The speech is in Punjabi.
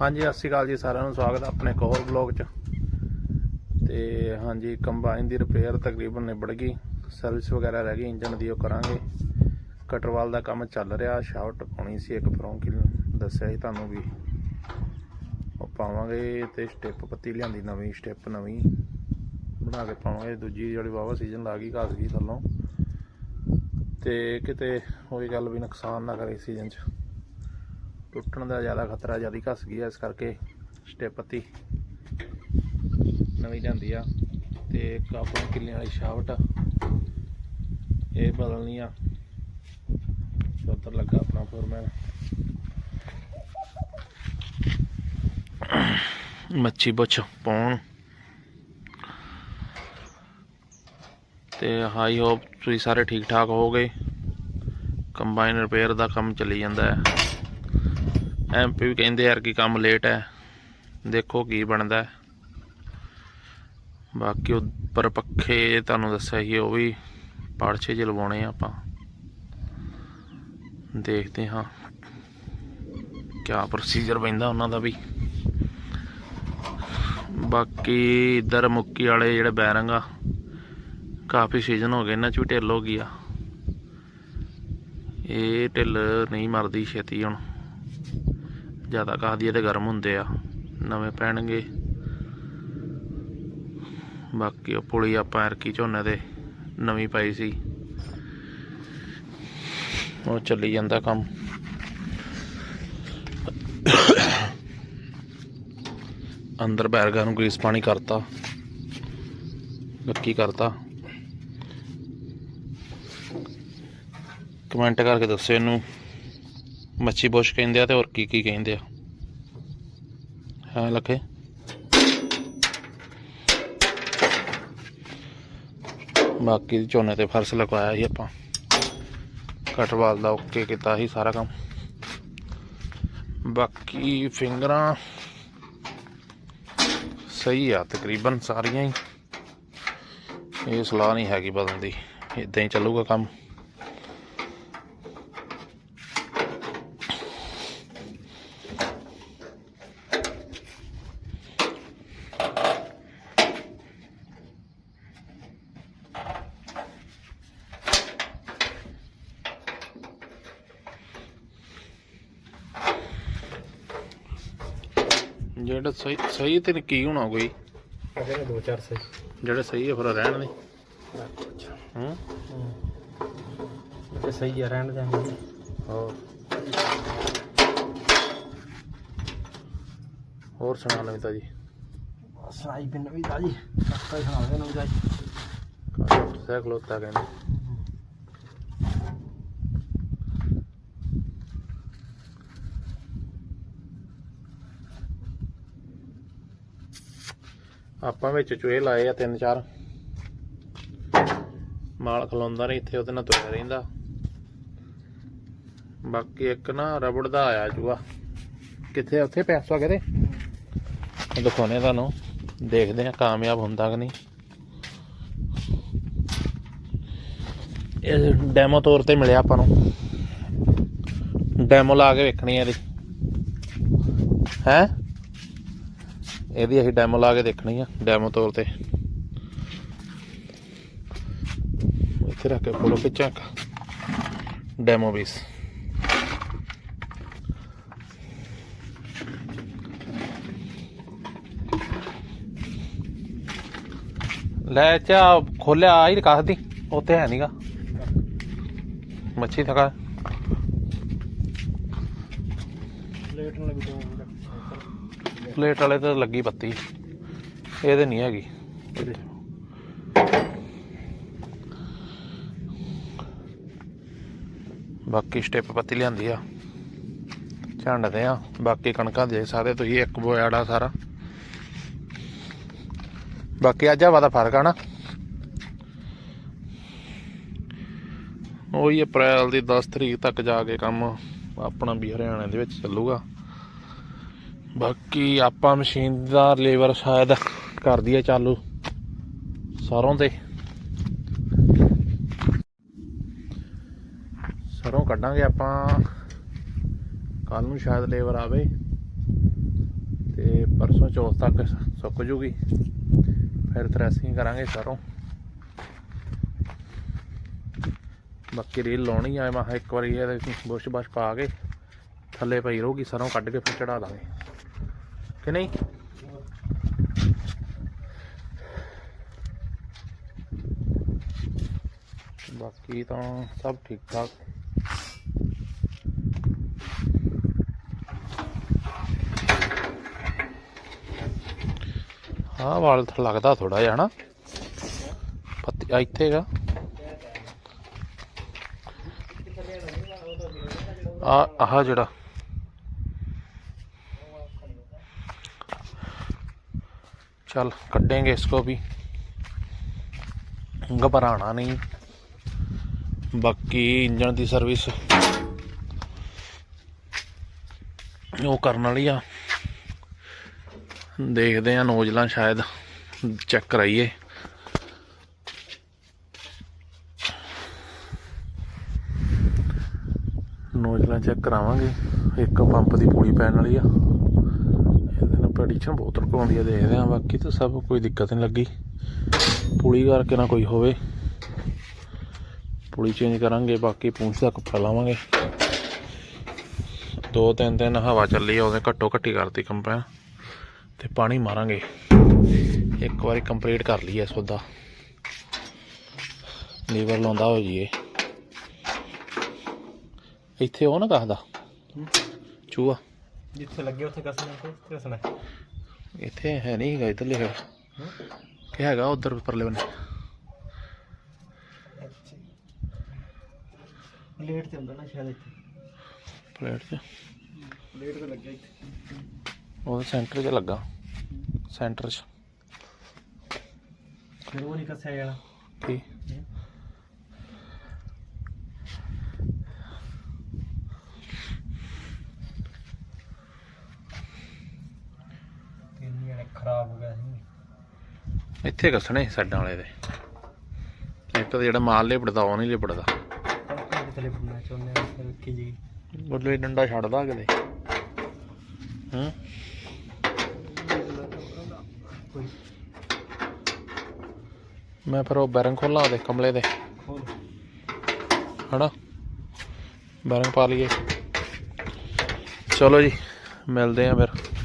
ਹਾਂਜੀ, ਸਤਿ ਸ਼੍ਰੀ ਅਕਾਲ ਜੀ ਸਾਰਿਆਂ ਨੂੰ, ਸਵਾਗਤ ਹੈ ਆਪਣੇ ਇੱਕ ਹੋਰ ਬਲੌਗ 'ਚ। ਤੇ ਹਾਂਜੀ, ਕੰਬਾਈਨ ਦੀ ਰਿਪੇਅਰ ਤਕਰੀਬਨ ਨਿਬੜ ਗਈ। ਸਰਵਿਸ ਵਗੈਰਾ ਰਹਿ ਗਈ ਇੰਜਨ ਦੀ ਉਹ ਕਰਾਂਗੇ। ਕਟਰਵਾਲ ਦਾ ਕੰਮ ਚੱਲ ਰਿਹਾ ਸ਼ਾਫਟ ਪਾਉਣੀ ਸੀ ਇੱਕ ਫਰੋਂ ਦੱਸਿਆ ਸੀ ਤੁਹਾਨੂੰ ਵੀ। ਉਹ ਪਾਵਾਂਗੇ ਤੇ ਸਟਿਪ ਪੱਤੀ ਲਿਆਂਦੀ ਨਵੀਂ ਸਟਿਪ ਨਵੀਂ। ਬਣਾ ਕੇ ਪਾਵਾਂਗੇ, ਦੂਜੀ ਜਿਹੜੀ ਵਾਵਾ ਸੀਜ਼ਨ ਲਾ ਗਈ ਘਸ ਗਈ ਥੱਲੋਂ। ਤੇ ਕਿਤੇ ਉਹੀ ਗੱਲ ਵੀ ਨੁਕਸਾਨ ਨਾ ਕਰੇ ਸੀਜ਼ਨ 'ਚ। ਟੁੱਟਣ ਦਾ ਜ਼ਿਆਦਾ ਖਤਰਾ ਜ਼ਿਆਦਾ ਘਸ ਗਈ ਆ, ਇਸ ਕਰਕੇ ਸਟੈਪ ਨਵੀਂ ਜਾਂਦੀ ਆ ਤੇ ਇੱਕ ਆਪਣੀ ਕਿੱਲਿਆਂ ਵਾਲੀ ਸ਼ਾਵਟ ਇਹ ਬਦਲਣੀ ਆ। ਤੇ ਲੱਗਾ ਆਪਣਾ ਫੋਰਮੈਨ ਮੱਛੀ ਬੁੱਛ ਪਾਉਣ। ਤੇ ਹਾਈ ਹੋਪ ਤੁਸੀਂ ਸਾਰੇ ਠੀਕ ਠਾਕ ਹੋਗੇ ਕੰਬਾਈਨ ਰਿਪੇਅਰ ਦਾ ਕੰਮ ਚੱਲੀ ਜਾਂਦਾ ਹੈ। ਐਮਪੀ ਵੀ ਕਹਿੰਦੇ ਯਾਰ ਕਿ ਕੰਮ ਲੇਟ ਹੈ। ਦੇਖੋ ਕੀ ਬਣਦਾ ਬਾਕੀ ਉੱਪਰ ਪੱਖੇ ਤੁਹਾਨੂੰ ਦੱਸਿਆ ਸੀ, ਉਹ ਵੀ ਪਾੜਛੇ ਚ ਲਵਾਉਣੇ ਆ ਆਪਾਂ। ਦੇਖਦੇ ਹਾਂ ਕਿਆ ਪ੍ਰੋਸੀਜਰ ਪੈਂਦਾ ਉਹਨਾਂ ਦਾ ਵੀ। ਬਾਕੀ ਇਧਰ ਮੁੱਕੀ ਵਾਲੇ ਜਿਹੜੇ ਬੈਰੰਗ ਆ, ਕਾਫੀ ਸੀਜ਼ਨ ਹੋ ਗਏ, ਇਹਨਾਂ ਚ ਵੀ ਢਿੱਲ ਹੋ ਗਈ ਆ। ਇਹ ਢਿੱਲ ਨਹੀਂ ਮਰਦੀ ਛੇਤੀ ਹੁਣ। ਜ਼ਿਆਦਾ ਕਾਹਦੀ ਤੇ ਗਰਮ ਹੁੰਦੇ ਆ। ਨਵੇਂ ਪੈਣਗੇ। ਬਾਕੀ ਉਹ ਪੁਲੀ ਆਪਾਂ ਐਰਕੀ ਝੋਨੇ ਦੇ ਨਵੀਂ ਪਾਈ ਸੀ। ਉਹ ਚੱਲੀ ਜਾਂਦਾ ਕੰਮ। ਅੰਦਰ ਬੈਰਗਾ ਨੂੰ ਗਰੀਸ ਪਾਣੀ ਕਰਤਾ। ਲੱਕੀ ਕਰਤਾ। ਕਮੈਂਟ ਕਰਕੇ ਦੱਸਿਓ ਇਹਨੂੰ। ਮੱਛੀ ਬੁਸ਼ ਕਹਿੰਦੇ ਆ ਤੇ ਹੋਰ ਕੀ ਕੀ ਕਹਿੰਦੇ ਆ। ਹਾਂ ਲੱਖੇ? ਬਾਕੀ ਝੋਨੇ ਤੇ ਫਰਸ਼ ਲਗਵਾਇਆ ਸੀ ਆਪਾਂ। ਕਟਵਾਲ ਦਾ ਓਕੇ ਕੀਤਾ ਸੀ ਸਾਰਾ ਕੰਮ। ਬਾਕੀ ਫਿੰਗਰਾਂ ਸਹੀ ਆ, ਤਕਰੀਬਨ ਸਾਰੀਆਂ ਹੀ। ਇਹ ਸਲਾਹ ਨਹੀਂ ਹੈਗੀ ਬਦਲਣ ਦੀ। ਇਦਾਂ ਹੀ ਚੱਲੂਗਾ ਕੰਮ। ਜਿਹੜਾ ਸਹੀ ਸਹੀ ਤੇ ਕੀ ਹੋਣਾ ਕੋਈ? ਅਗੇ ਦੋ ਚਾਰ ਸੇ ਜਿਹੜੇ ਸਹੀ ਹੈ ਫਿਰ ਰਹਿਣ ਦੇ। ਹੂੰ? ਤੇ ਸਹੀ ਹੈ ਰਹਿਣ ਦੇਂਗੇ ਹੋਰ? ਹੋਰ ਸੁਣਾ ਨਵੀਂ ਤਾਜੀ ਸਾਈ ਬਿਨ ਵੀ ਦਾਜੀ ਕੱਟਾ ਸੁਣਾ ਦੇ ਨਵੀਂ ਦਾਜੀ ਸਾਈਕਲ ਉੱਤਾ ਕਹਿੰਦੇ ਆਪਾਂ ਵਿੱਚ ਚੂਹੇ ਲਾਏ ਆ ਤਿੰਨ ਚਾਰ। ਮਾਲ ਖਲੋਂਦਾ ਨਹੀਂ ਇੱਥੇ, ਉਹਦੇ ਨਾਲ ਤੁਰਿਆ ਰਹਿੰਦਾ। ਬਾਕੀ ਇੱਕ ਨਾ ਰਬੜ ਦਾ ਆਇਆ ਚੂਹਾ। ਕਿੱਥੇ ਉੱਥੇ ਪੈਸਾ ਕਿਤੇ? ਉਹ ਦਿਖਾਉਣੇ ਤੁਹਾਨੂੰ। ਦੇਖਦੇ ਆ ਕਾਮਯਾਬ ਹੁੰਦਾ ਕਿ ਨਹੀਂ। ਇਹ ਡੈਮੋ ਤੌਰ ਤੇ ਮਿਲਿਆ ਆਪਾਂ ਨੂੰ। ਡੈਮੋ ਲਾ ਕੇ ਵੇਖਣੀ ਹੈ ਇਹਦੀ। ਹੈ? ਇਹਦੀ ਅਸੀਂ ਡੈਮੋ ਲਾ ਕੇ ਦੇਖਣੀ ਆ ਡੈਮੋ ਤੌਰ ਤੇ। ਇੱਥੇ ਰੱਖ ਕੇ ਫੋਟੋ ਖਿੱਚਾਂ ਡੈਮੋ ਬੀਸ ਲੈ ਚਾ, ਖੋਲਿਆ ਆ ਹੀ ਕੱਸ ਦੀ ਉੱਥੇ ਹੈ ਨਹੀਂਗਾ ਮੱਛੀ ਥਕਾ। ਲੇਟ ਨਾਲ ਵੀ ਪਲੇਟ ਵਾਲੇ ਤੇ ਲੱਗੀ ਬੱਤੀ। ਇਹਦੇ ਨਹੀਂ ਹੈਗੀ। ਬਾਕੀ ਸਟੈਪ ਪੱਤੀ ਲਿਆਂਦੀ ਆ। ਝੰਡਦੇ ਆ। ਬਾਕੀ ਕਣਕਾਂ ਦੇ ਸਕਦੇ ਤੁਸੀਂ ਇੱਕ ਬੋਇਆੜਾ ਸਾਰਾ। ਬਾਕੀ ਅੱਜ ਹਵਾ ਦਾ ਫ਼ਰਕ ਆ ਨਾ। ਉਹੀ ਅਪ੍ਰੈਲ ਦੀ 10 ਤਰੀਕ ਤੱਕ ਜਾ ਕੇ ਕੰਮ ਆਪਣਾ ਵੀ ਹਰਿਆਣੇ ਦੇ ਵਿੱਚ ਚੱਲੂਗਾ। ਬਾਕੀ ਆਪਾਂ ਮਸ਼ੀਨ ਦਾ ਲੇਬਰ ਸ਼ਾਇਦ ਕਰਦੀ ਦਈਏ ਚਾਲੂ, ਸਰੋਂ ਤੇ। ਸਰੋਂ ਕੱਢਾਂਗੇ ਆਪਾਂ ਕੱਲ ਨੂੰ ਸ਼ਾਇਦ ਲੇਬਰ ਆਵੇ ਤੇ ਪਰਸੋਂ ਚੌਥ ਤੱਕ ਸੁੱਕ ਜੂਗੀ। ਫਿਰ ਥ੍ਰੈਸ਼ਿੰਗ ਕਰਾਂਗੇ ਸਰੋਂ। ਬਾਕੀ ਰੀਲ ਲਾਉਣੀ ਆ, ਮੈਂ ਕਿਹਾ ਇੱਕ ਵਾਰੀ ਇਹਦੇ ਬੁਸ਼ ਬਸ਼ ਪਾ ਕੇ ਥੱਲੇ ਪਈ ਰਹੂਗੀ, ਸਰੋਂ ਕੱਢ ਕੇ ਫਿਰ ਚੜਾ ਦਾਂਗੇ। ਕਿ ਨਹੀਂ? ਬਾਕੀ ਤਾਂ ਸਭ ਠੀਕ ਠਾਕ। ਹਾਂ ਵਾਲ ਤਾਂ ਲੱਗਦਾ ਥੋੜਾ ਜਿਹਾ ਹਨਾ ਪੱਤੀ ਆ ਇੱਥੇ ਹੈਗਾ। ਆ ਆਹ ਜਿਹੜਾ चल कटेंगे इसको भी घबराना नहीं ਬਾਕੀ ਇੰਜਨ ਦੀ ਸਰਵਿਸ ਉਹ ਕਰਨ ਵਾਲੀ ਆ ਦੇਖਦੇ ਆ ਨੋਜ਼ਲਾਂ ਸ਼ਾਇਦ ਚੈੱਕ ਕਰਾਈਏ ਨੋਜ਼ਲਾਂ ਚੈੱਕ ਕਰਾਵਾਂਗੇ ਇੱਕ ਪੰਪ ਦੀ ਪੂੜੀ ਪੈਣ ਵਾਲੀ ਆ ਇਹਦੇ ਬਹੁਤ ਰੁਕਾਉਂਦੀ ਆ ਦੇਖਦੇ ਆ ਬਾਕੀ ਤਾਂ ਸਭ ਕੋਈ ਦਿੱਕਤ ਨਹੀਂ ਲੱਗੀ। ਪੁਲੀ ਕਰਕੇ ਨਾ ਕੋਈ ਹੋਵੇ। ਪੁਲੀ ਚੇਂਜ ਕਰਾਂਗੇ, ਬਾਕੀ ਪੂੰਛ ਦਾ ਕੱਪੜਾ ਲਾਵਾਂਗੇ। ਦੋ ਤਿੰਨ ਦਿਨ ਹਵਾ ਚੱਲੀ ਆ, ਉਹਦੇ ਘੱਟੋ ਘੱਟੀ ਕਰਤੀ ਕੰਪੈਨ ਤੇ ਪਾਣੀ ਮਾਰਾਂਗੇ। ਇੱਕ ਵਾਰੀ ਕੰਪਲੀਟ ਕਰ ਲਈਏ ਸੌਦਾ ਲੀਵਰ ਲਾਉਂਦਾ ਹੋ ਜੀਏ ਇੱਥੇ ਉਹ ਨਾ ਕਹਦਾ ਚੂਹਾ। ਜਿੱਥੇ ਲੱਗੇ ਉੱਥੇ ਕਸਣਾ ਤੇ ਕਸਣਾ ਇੱਥੇ ਹੈ ਨਹੀਂ ਹੈਗਾ ਇੱਧਰ ਲਿਖਿਆ ਕਿ ਹੈਗਾ ਉਧਰ ਪਰਲੇ ਬੰਨੇ। ਲੇਟ ਤੇ ਹੁੰਦਾ ਨਾ ਸ਼ਾਇਦ ਇੱਥੇ। ਪਲੇਟ 'ਚ ਲੇਟ ਤੇ ਲੱਗਿਆ ਇੱਥੇ। ਉਹ ਸੈਂਟਰ 'ਚ ਲੱਗਾ। ਸੈਂਟਰ 'ਚ। ਫਿਰ ਉਹ ਨਹੀਂ ਕੱਸਿਆ ਜਾਣਾ ਕੀ ਤਿੰਨ ਜਣੇ ਖਰਾਬ ਹੋ ਗਿਆ ਸੀ ਇੱਥੇ ਕੱਸਣੇ ਸਾਡਾਂ ਵਾਲੇ ਦੇ। ਇੱਕ ਤਾਂ ਜਿਹੜਾ ਮਾਲ ਲਿਪੜਦਾ, ਉਹ ਨਹੀਂ ਲਿਪੜਦਾ। ਥੱਲੇ ਪੁੱਣਾ ਚਾਹੁੰਦੇ ਆ ਫਿਰ ਕੀ ਜੀ ਬੋਲੇ ਡੰਡਾ ਛੱਡਦਾ ਕਿਤੇ। ਹੂੰ? ਮੈਂ ਫਿਰ ਉਹ ਬੈਰੰਗ ਖੋਲਾਂ ਦੇ ਕਮਲੇ ਦੇ। ਖੋਲ ਹਨਾ? ਬੈਰੰਗ ਪਾ ਲਈਏ। ਚਲੋ ਜੀ, ਮਿਲਦੇ ਆ ਫਿਰ।